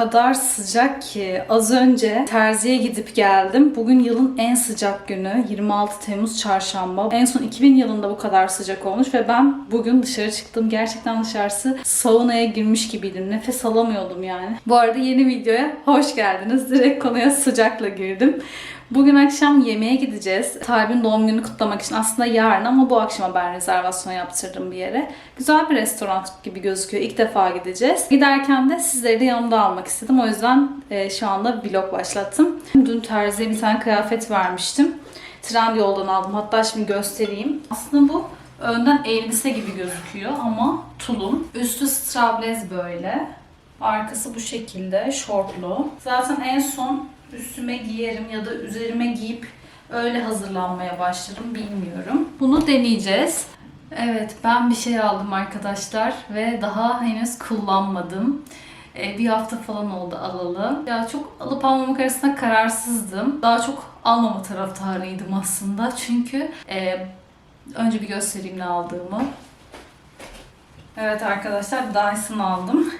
kadar sıcak ki az önce terziye gidip geldim. Bugün yılın en sıcak günü 26 Temmuz çarşamba. En son 2000 yılında bu kadar sıcak olmuş ve ben bugün dışarı çıktım. Gerçekten dışarısı saunaya girmiş gibiydim. Nefes alamıyordum yani. Bu arada yeni videoya hoş geldiniz. Direkt konuya sıcakla girdim. Bugün akşam yemeğe gideceğiz. Talib'in doğum gününü kutlamak için aslında yarın ama bu akşama ben rezervasyon yaptırdım bir yere. Güzel bir restoran gibi gözüküyor. İlk defa gideceğiz. Giderken de sizleri de yanımda almak istedim. O yüzden e, şu anda vlog başlattım. Dün terziye bir tane kıyafet vermiştim. Trendyol'dan aldım. Hatta şimdi göstereyim. Aslında bu önden elbise gibi gözüküyor ama tulum. Üstü straplez böyle. Arkası bu şekilde şortlu. Zaten en son üstüme giyerim ya da üzerime giyip öyle hazırlanmaya başlarım bilmiyorum. Bunu deneyeceğiz. Evet ben bir şey aldım arkadaşlar ve daha henüz kullanmadım. Ee, bir hafta falan oldu alalı. Ya çok alıp almamak arasında kararsızdım. Daha çok almama taraftarıydım aslında. Çünkü e, önce bir göstereyim ne aldığımı. Evet arkadaşlar Dyson aldım.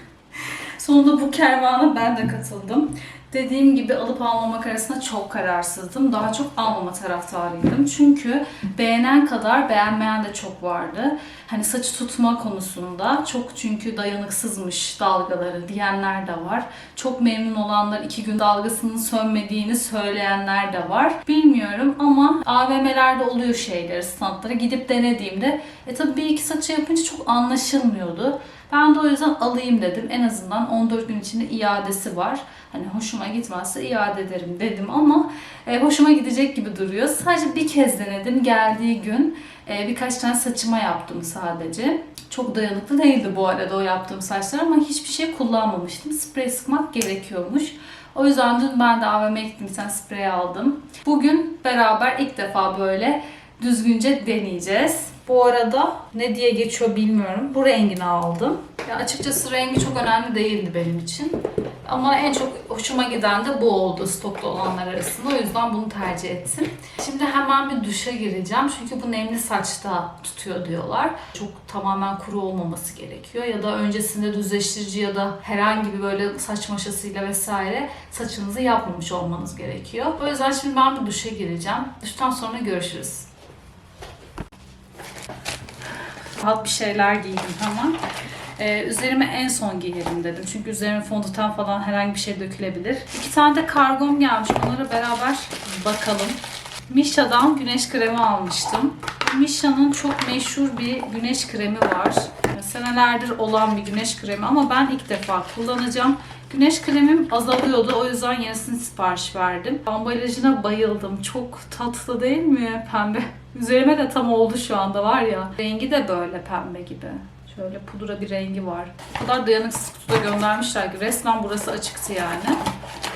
Sonunda bu kervana ben de katıldım. Dediğim gibi alıp almamak arasında çok kararsızdım. Daha çok almama taraftarıydım. Çünkü beğenen kadar beğenmeyen de çok vardı. Hani saçı tutma konusunda çok çünkü dayanıksızmış dalgaları diyenler de var. Çok memnun olanlar iki gün dalgasının sönmediğini söyleyenler de var. Bilmiyorum ama AVM'lerde oluyor şeyleri, standları. Gidip denediğimde e tabii bir iki saçı yapınca çok anlaşılmıyordu. Ben de o yüzden alayım dedim. En azından 14 gün içinde iadesi var. Hani hoşuma gitmezse iade ederim dedim ama e, hoşuma gidecek gibi duruyor. Sadece bir kez denedim. Geldiği gün e, birkaç tane saçıma yaptım sadece. Çok dayanıklı değildi bu arada o yaptığım saçlar ama hiçbir şey kullanmamıştım. Sprey sıkmak gerekiyormuş. O yüzden dün ben de AVM'ye gittim tane sprey aldım. Bugün beraber ilk defa böyle düzgünce deneyeceğiz. Bu arada ne diye geçiyor bilmiyorum. Bu rengini aldım. Ya açıkçası rengi çok önemli değildi benim için. Ama en çok hoşuma giden de bu oldu stokta olanlar arasında. O yüzden bunu tercih ettim. Şimdi hemen bir duşa gireceğim. Çünkü bu nemli saçta tutuyor diyorlar. Çok tamamen kuru olmaması gerekiyor. Ya da öncesinde düzleştirici ya da herhangi bir böyle saç maşasıyla vesaire saçınızı yapmamış olmanız gerekiyor. O yüzden şimdi ben bir duşa gireceğim. Duştan sonra görüşürüz. Rahat bir şeyler giydim hemen. Ee, üzerime en son giyerim dedim. Çünkü üzerime fondöten falan herhangi bir şey dökülebilir. İki tane de kargom gelmiş. Onlara beraber bakalım. Misha'dan güneş kremi almıştım. Misha'nın çok meşhur bir güneş kremi var. Senelerdir olan bir güneş kremi ama ben ilk defa kullanacağım. Güneş kremim azalıyordu. O yüzden yenisini sipariş verdim. Ambalajına bayıldım. Çok tatlı değil mi? Pembe. Üzerime de tam oldu şu anda var ya. Rengi de böyle pembe gibi. Şöyle pudra bir rengi var. O kadar dayanıksız kutuda göndermişler ki resmen burası açıktı yani.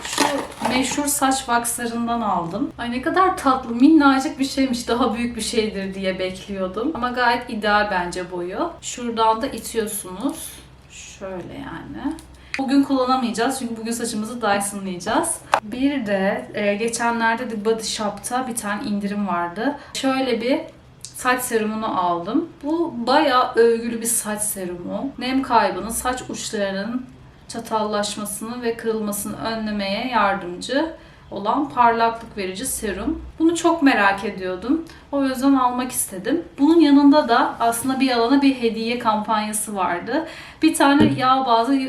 Şu meşhur saç vakslarından aldım. Ay ne kadar tatlı, minnacık bir şeymiş. Daha büyük bir şeydir diye bekliyordum. Ama gayet ideal bence boyu. Şuradan da itiyorsunuz. Şöyle yani. Bugün kullanamayacağız çünkü bugün saçımızı Dyson'layacağız. Bir de e, geçenlerde The Body Shop'ta bir tane indirim vardı. Şöyle bir saç serumunu aldım. Bu bayağı övgülü bir saç serumu. Nem kaybını, saç uçlarının çatallaşmasını ve kırılmasını önlemeye yardımcı olan parlaklık verici serum. Bunu çok merak ediyordum. O yüzden almak istedim. Bunun yanında da aslında bir alana bir hediye kampanyası vardı. Bir tane yağ bazı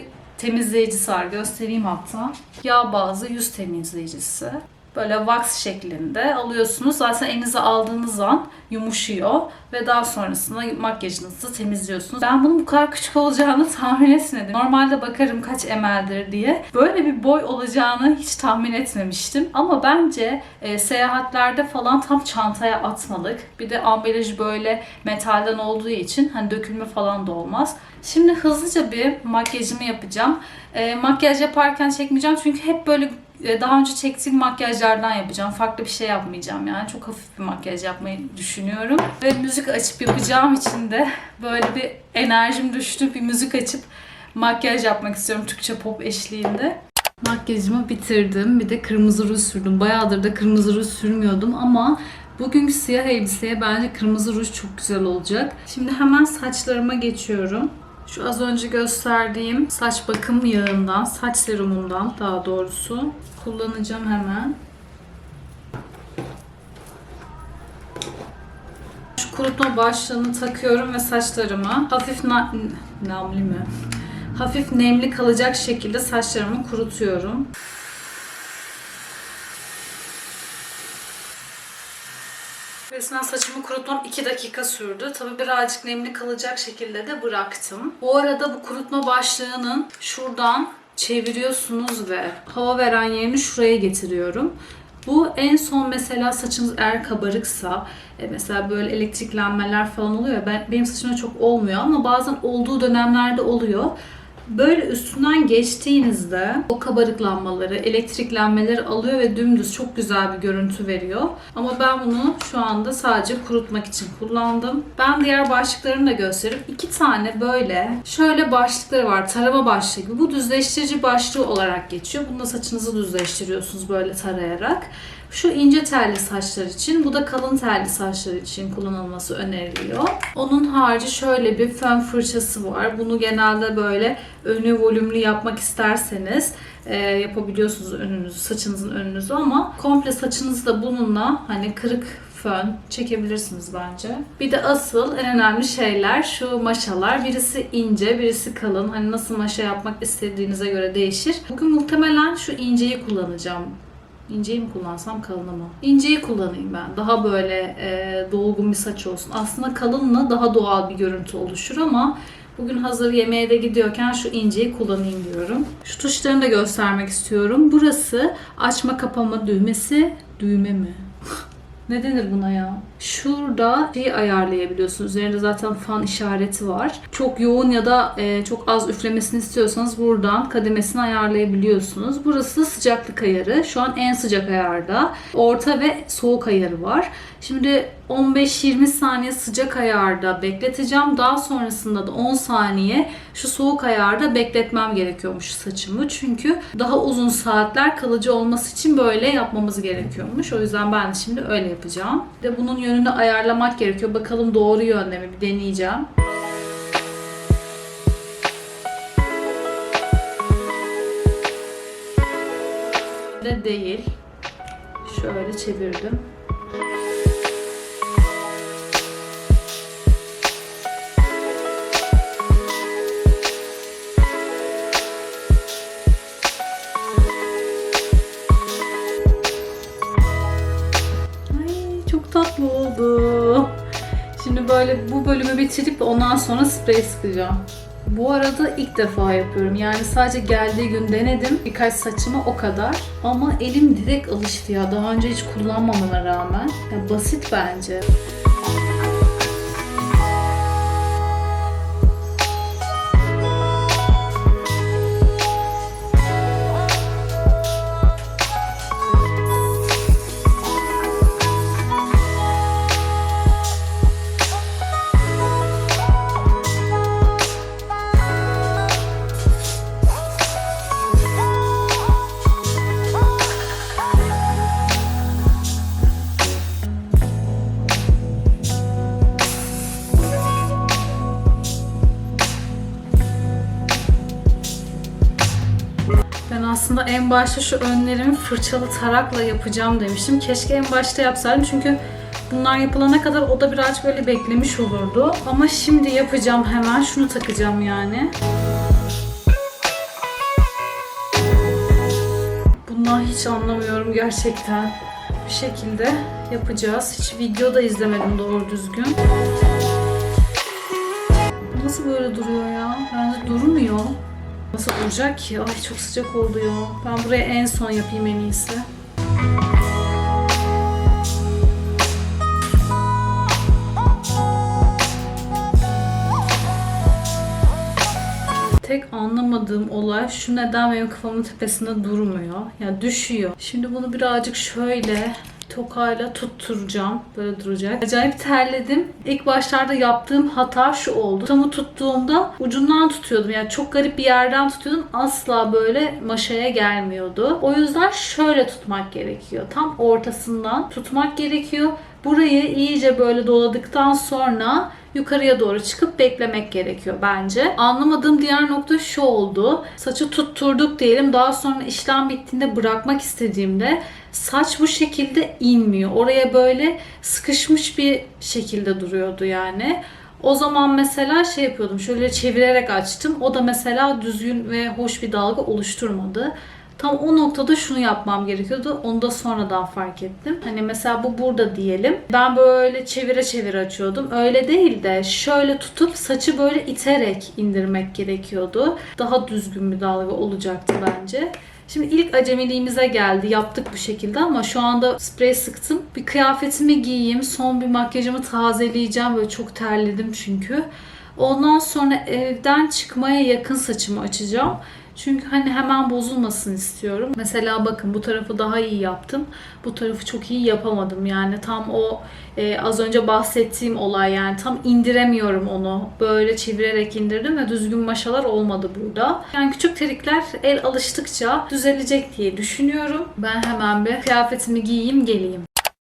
temizleyicisi var. Göstereyim hatta. Yağ bazı yüz temizleyicisi. Böyle wax şeklinde alıyorsunuz. Zaten elinize aldığınız an yumuşuyor ve daha sonrasında makyajınızı temizliyorsunuz. Ben bunun bu kadar küçük olacağını tahmin etmedim. Normalde bakarım kaç ml'dir diye. Böyle bir boy olacağını hiç tahmin etmemiştim. Ama bence e, seyahatlerde falan tam çantaya atmalık. Bir de ambalajı böyle metalden olduğu için hani dökülme falan da olmaz. Şimdi hızlıca bir makyajımı yapacağım. E, makyaj yaparken çekmeyeceğim çünkü hep böyle daha önce çektiğim makyajlardan yapacağım. Farklı bir şey yapmayacağım yani. Çok hafif bir makyaj yapmayı düşünüyorum. Ve müzik açıp yapacağım için de böyle bir enerjim düştü. Bir müzik açıp makyaj yapmak istiyorum Türkçe pop eşliğinde. Makyajımı bitirdim. Bir de kırmızı ruj sürdüm. Bayağıdır da kırmızı ruj sürmüyordum ama bugünkü siyah elbiseye bence kırmızı ruj çok güzel olacak. Şimdi hemen saçlarıma geçiyorum. Şu az önce gösterdiğim saç bakım yağından, saç serumundan daha doğrusu kullanacağım hemen. Şu kurutma başlığını takıyorum ve saçlarımı hafif na namli mi? Hafif nemli kalacak şekilde saçlarımı kurutuyorum. Resmen saçımı kurutmam 2 dakika sürdü. Tabi birazcık nemli kalacak şekilde de bıraktım. Bu arada bu kurutma başlığının şuradan çeviriyorsunuz ve hava veren yerini şuraya getiriyorum. Bu en son mesela saçınız eğer kabarıksa, e, mesela böyle elektriklenmeler falan oluyor. Ben, benim saçımda çok olmuyor ama bazen olduğu dönemlerde oluyor. Böyle üstünden geçtiğinizde o kabarıklanmaları, elektriklenmeleri alıyor ve dümdüz çok güzel bir görüntü veriyor. Ama ben bunu şu anda sadece kurutmak için kullandım. Ben diğer başlıklarını da göstereyim. İki tane böyle şöyle başlıkları var. Tarama başlığı gibi. Bu düzleştirici başlığı olarak geçiyor. Bunda saçınızı düzleştiriyorsunuz böyle tarayarak. Şu ince telli saçlar için, bu da kalın telli saçlar için kullanılması öneriliyor. Onun harici şöyle bir fön fırçası var. Bunu genelde böyle önü volümlü yapmak isterseniz e, yapabiliyorsunuz önünüzü, saçınızın önünüzü ama komple saçınızı da bununla hani kırık fön çekebilirsiniz bence. Bir de asıl en önemli şeyler şu maşalar. Birisi ince, birisi kalın. Hani nasıl maşa yapmak istediğinize göre değişir. Bugün muhtemelen şu inceyi kullanacağım. İnceyi mi kullansam kalını mı? İnceyi kullanayım ben. Daha böyle e, dolgun bir saç olsun. Aslında kalınla daha doğal bir görüntü oluşur ama bugün hazır yemeğe de gidiyorken şu inceyi kullanayım diyorum. Şu tuşlarını da göstermek istiyorum. Burası açma kapama düğmesi. Düğme mi? Ne denir buna ya? Şurada şeyi ayarlayabiliyorsunuz. Üzerinde zaten fan işareti var. Çok yoğun ya da e, çok az üflemesini istiyorsanız buradan kademesini ayarlayabiliyorsunuz. Burası sıcaklık ayarı. Şu an en sıcak ayarda. Orta ve soğuk ayarı var. Şimdi 15-20 saniye sıcak ayarda bekleteceğim. Daha sonrasında da 10 saniye şu soğuk ayarda bekletmem gerekiyormuş saçımı. Çünkü daha uzun saatler kalıcı olması için böyle yapmamız gerekiyormuş. O yüzden ben şimdi öyle yapacağım. De bunun yönünü ayarlamak gerekiyor. Bakalım doğru yönde mi? Bir deneyeceğim. De değil. Şöyle çevirdim. Şimdi böyle bu bölümü bitirip ondan sonra sprey sıkacağım. Bu arada ilk defa yapıyorum. Yani sadece geldiği gün denedim. Birkaç saçıma o kadar. Ama elim direkt alıştı ya. Daha önce hiç kullanmamama rağmen. Ya basit bence. Aslında en başta şu önlerimi fırçalı tarakla yapacağım demiştim. Keşke en başta yapsaydım çünkü bunlar yapılana kadar o da birazcık böyle beklemiş olurdu. Ama şimdi yapacağım hemen. Şunu takacağım yani. Bundan hiç anlamıyorum gerçekten. Bir şekilde yapacağız. Hiç video da izlemedim doğru düzgün. Nasıl böyle duruyor ya? Bence durmuyor. Nasıl duracak ki? Ay çok sıcak oldu ya. Ben buraya en son yapayım en iyisi. Tek anlamadığım olay şu neden benim kafamın tepesinde durmuyor. Yani düşüyor. Şimdi bunu birazcık şöyle tokayla tutturacağım. Böyle duracak. Acayip terledim. İlk başlarda yaptığım hata şu oldu. Tamı tuttuğumda ucundan tutuyordum. Yani çok garip bir yerden tutuyordum. Asla böyle maşaya gelmiyordu. O yüzden şöyle tutmak gerekiyor. Tam ortasından tutmak gerekiyor. Burayı iyice böyle doladıktan sonra yukarıya doğru çıkıp beklemek gerekiyor bence. Anlamadığım diğer nokta şu oldu. Saçı tutturduk diyelim. Daha sonra işlem bittiğinde bırakmak istediğimde saç bu şekilde inmiyor. Oraya böyle sıkışmış bir şekilde duruyordu yani. O zaman mesela şey yapıyordum. Şöyle çevirerek açtım. O da mesela düzgün ve hoş bir dalga oluşturmadı. Tam o noktada şunu yapmam gerekiyordu. Onu da sonradan fark ettim. Hani mesela bu burada diyelim. Ben böyle çevire çevire açıyordum. Öyle değil de şöyle tutup saçı böyle iterek indirmek gerekiyordu. Daha düzgün bir dalga olacaktı bence. Şimdi ilk acemiliğimize geldi. Yaptık bu şekilde ama şu anda sprey sıktım. Bir kıyafetimi giyeyim. Son bir makyajımı tazeleyeceğim. Böyle çok terledim çünkü. Ondan sonra evden çıkmaya yakın saçımı açacağım. Çünkü hani hemen bozulmasın istiyorum. Mesela bakın bu tarafı daha iyi yaptım. Bu tarafı çok iyi yapamadım. Yani tam o e, az önce bahsettiğim olay yani tam indiremiyorum onu. Böyle çevirerek indirdim ve düzgün maşalar olmadı burada. Yani küçük trikler el alıştıkça düzelecek diye düşünüyorum. Ben hemen bir kıyafetimi giyeyim geleyim.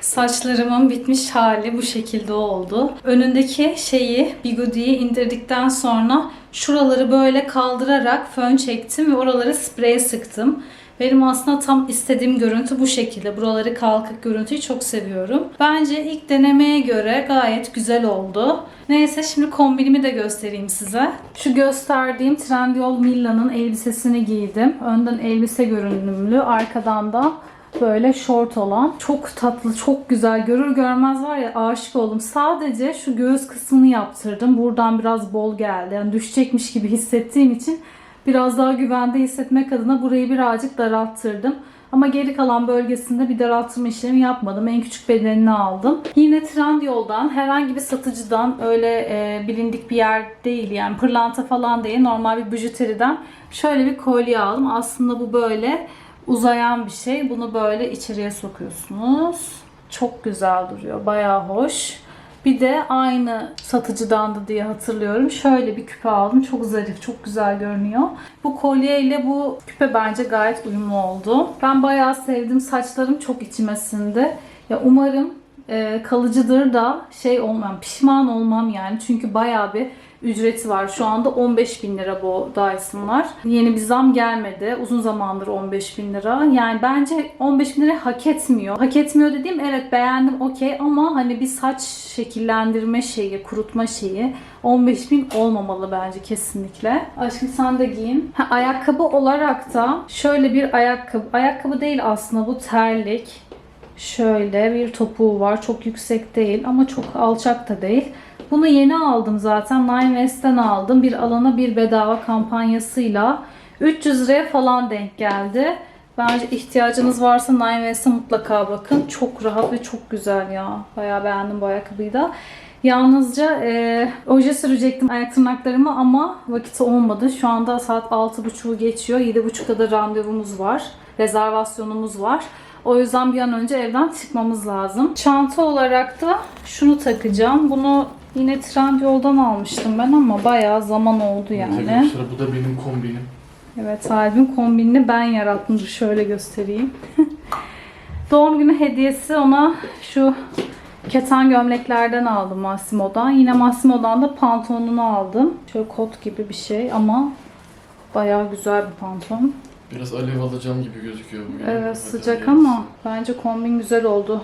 Saçlarımın bitmiş hali bu şekilde oldu. Önündeki şeyi, bigudiyi indirdikten sonra şuraları böyle kaldırarak fön çektim ve oraları sprey sıktım. Benim aslında tam istediğim görüntü bu şekilde. Buraları kalkık görüntüyü çok seviyorum. Bence ilk denemeye göre gayet güzel oldu. Neyse şimdi kombinimi de göstereyim size. Şu gösterdiğim Trendyol Milla'nın elbisesini giydim. Önden elbise görünümlü, arkadan da böyle short olan. Çok tatlı, çok güzel. Görür görmez var ya aşık oldum. Sadece şu göğüs kısmını yaptırdım. Buradan biraz bol geldi. Yani düşecekmiş gibi hissettiğim için biraz daha güvende hissetmek adına burayı birazcık daralttırdım. Ama geri kalan bölgesinde bir daraltma işlemi yapmadım. En küçük bedenini aldım. Yine Trendyol'dan herhangi bir satıcıdan öyle e, bilindik bir yer değil yani pırlanta falan değil. Normal bir bijuteriden şöyle bir kolye aldım. Aslında bu böyle uzayan bir şey. Bunu böyle içeriye sokuyorsunuz. Çok güzel duruyor. Bayağı hoş. Bir de aynı satıcıdandı diye hatırlıyorum. Şöyle bir küpe aldım. Çok zarif, çok güzel görünüyor. Bu kolye ile bu küpe bence gayet uyumlu oldu. Ben bayağı sevdim. Saçlarım çok içime sindi. Ya umarım e, kalıcıdır da şey olmam, pişman olmam yani. Çünkü bayağı bir ücreti var. Şu anda 15 bin lira bu Dyson'lar. Yeni bir zam gelmedi. Uzun zamandır 15 bin lira. Yani bence 15 bin lira hak etmiyor. Hak etmiyor dediğim evet beğendim okey ama hani bir saç şekillendirme şeyi, kurutma şeyi 15 bin olmamalı bence kesinlikle. Aşkım sen de giyin. Ha, ayakkabı olarak da şöyle bir ayakkabı. Ayakkabı değil aslında bu terlik. Şöyle bir topuğu var. Çok yüksek değil ama çok alçak da değil. Bunu yeni aldım zaten. Nine West'ten aldım. Bir alana bir bedava kampanyasıyla. 300 liraya falan denk geldi. Bence ihtiyacınız varsa Nine West'e mutlaka bakın. Çok rahat ve çok güzel ya. Bayağı beğendim bu ayakkabıyı da. Yalnızca e, oje sürecektim ayak tırnaklarıma ama vakit olmadı. Şu anda saat 6.30'u geçiyor. 7.30'da da randevumuz var. Rezervasyonumuz var. O yüzden bir an önce evden çıkmamız lazım. Çanta olarak da şunu takacağım. Bunu yine Trendyol'dan almıştım ben ama bayağı zaman oldu yani. Arkadaşlar bu da benim kombinim. Evet albüm kombinini ben yarattım. Dur şöyle göstereyim. Doğum günü hediyesi ona şu keten gömleklerden aldım Massimo'dan. Yine Massimo'dan da pantolonunu aldım. Şöyle kot gibi bir şey ama bayağı güzel bir pantolon. Biraz alev alacağım gibi gözüküyor bugün. Evet sıcak ama bence kombin güzel oldu.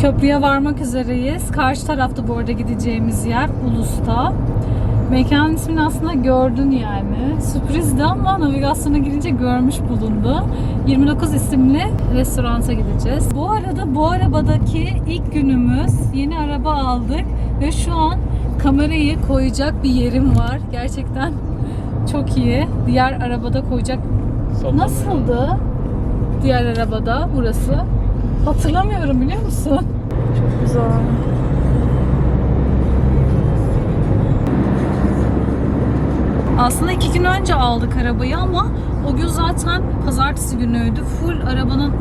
Köprüye varmak üzereyiz. Karşı tarafta bu arada gideceğimiz yer Ulus'ta. Mekanın ismini aslında gördün yani. Sürprizdi ama navigasyona girince görmüş bulundu. 29 isimli restoranta gideceğiz. Bu arada bu arabadaki ilk günümüz yeni araba aldık ve şu an kamerayı koyacak bir yerim var. Gerçekten çok iyi. Diğer arabada koyacak Sallamıyor. Nasıldı diğer arabada burası? Hatırlamıyorum biliyor musun? Çok güzel. Aslında iki gün önce aldık arabayı ama o gün zaten pazartesi günüydü. Full arabanın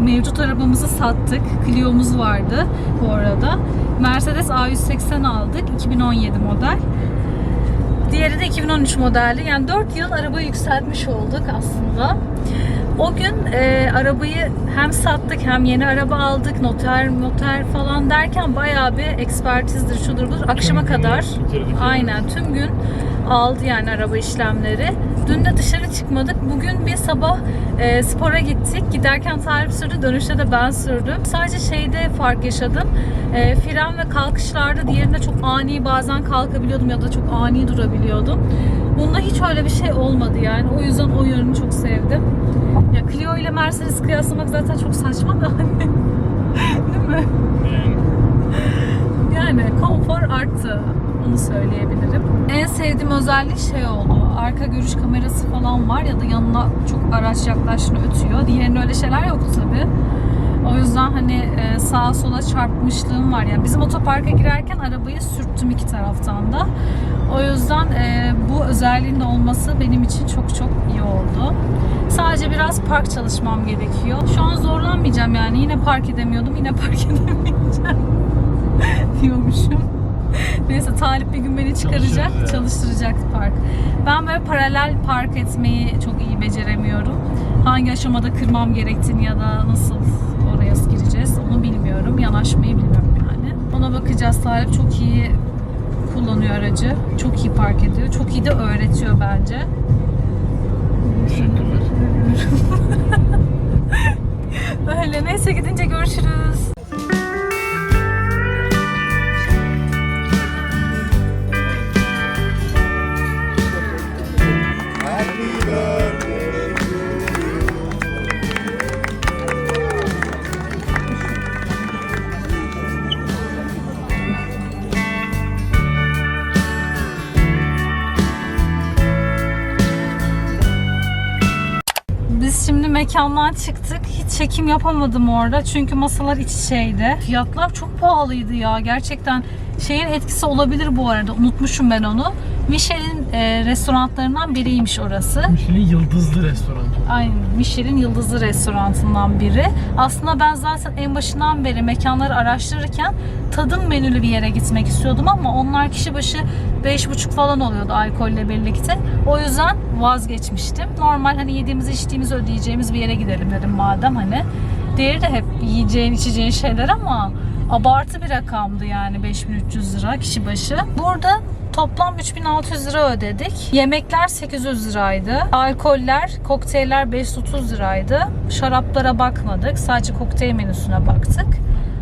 mevcut arabamızı sattık. Clio'muz vardı bu arada. Mercedes A180 aldık. 2017 model. Diğeri de 2013 modelli. Yani 4 yıl araba yükseltmiş olduk aslında. O gün e, arabayı hem sattık hem yeni araba aldık, noter noter falan derken bayağı bir ekspertizdir, şudur budur. Akşama Tüm kadar bitirdik aynen tüm gün aldı yani araba işlemleri. Dün de dışarı çıkmadık. Bugün bir sabah e, spora gittik. Giderken Tarık sürdü, dönüşte de ben sürdüm. Sadece şeyde fark yaşadım. E, fren ve kalkışlarda diğerinde çok ani bazen kalkabiliyordum ya da çok ani durabiliyordum. Bunda hiç öyle bir şey olmadı yani. O yüzden o yönünü çok sevdim. Ya Clio ile Mercedes kıyaslamak zaten çok saçma da hani. Değil mi? Yani konfor arttı. Onu söyleyebilirim. En sevdiğim özelliği şey oldu. Arka görüş kamerası falan var ya da yanına çok araç yaklaştığında ötüyor. Diğerinde öyle şeyler yok tabi. O yüzden hani e, sağa sola çarpmışlığım var. Yani bizim otoparka girerken arabayı sürttüm iki taraftan da. O yüzden e, bu özelliğin de olması benim için çok çok iyi oldu. Sadece biraz park çalışmam gerekiyor. Şu an zorlanmayacağım yani. Yine park edemiyordum. Yine park edemeyeceğim. diyormuşum. Neyse Talip bir gün beni çıkaracak, Çalışırız ya. çalıştıracak park. Ben böyle paralel park etmeyi çok iyi beceremiyorum. Hangi aşamada kırmam gerektiğini ya da nasıl bilmiyorum. Yanaşmayı bilmiyorum yani. Ona bakacağız. Talip çok iyi kullanıyor aracı. Çok iyi park ediyor. Çok iyi de öğretiyor bence. teşekkürler. Öyle neyse gidince görüşürüz. Mekandan çıktık. Hiç çekim yapamadım orada. Çünkü masalar iç içeydi. Fiyatlar çok pahalıydı ya. Gerçekten şeyin etkisi olabilir bu arada. Unutmuşum ben onu. Michelin e, restoranlarından biriymiş orası. Michelin yıldızlı restoran. Aynen. Michelin Yıldızlı restoranından biri. Aslında ben zaten en başından beri mekanları araştırırken tadım menülü bir yere gitmek istiyordum ama onlar kişi başı 5,5 falan oluyordu alkolle birlikte. O yüzden vazgeçmiştim. Normal hani yediğimizi içtiğimizi ödeyeceğimiz bir yere gidelim dedim madem hani. Diğeri de hep yiyeceğin içeceğin şeyler ama abartı bir rakamdı yani 5300 lira kişi başı. Burada Toplam 3600 lira ödedik. Yemekler 800 liraydı. Alkoller, kokteyller 530 liraydı. Şaraplara bakmadık. Sadece kokteyl menüsüne baktık.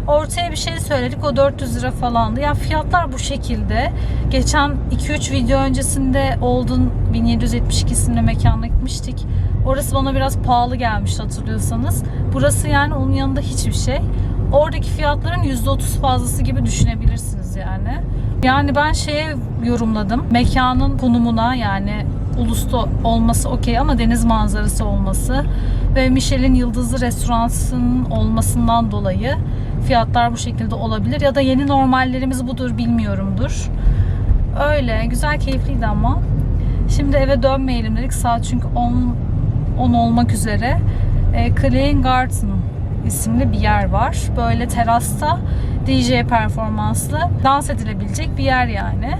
Ortaya bir şey söyledik. O 400 lira falandı. Yani fiyatlar bu şekilde. Geçen 2-3 video öncesinde Old'un 1772 isimli mekana gitmiştik. Orası bana biraz pahalı gelmişti hatırlıyorsanız. Burası yani onun yanında hiçbir şey. Oradaki fiyatların %30 fazlası gibi düşünebilirsiniz yani. Yani ben şeye yorumladım. Mekanın konumuna yani ulusta olması okey ama deniz manzarası olması ve Michelin yıldızlı restoranının olmasından dolayı fiyatlar bu şekilde olabilir ya da yeni normallerimiz budur bilmiyorumdur. Öyle güzel keyifliydi ama. Şimdi eve dönmeyelim dedik. Saat çünkü 10 10 olmak üzere. E, Clean Garden isimli bir yer var. Böyle terasta DJ performanslı dans edilebilecek bir yer yani.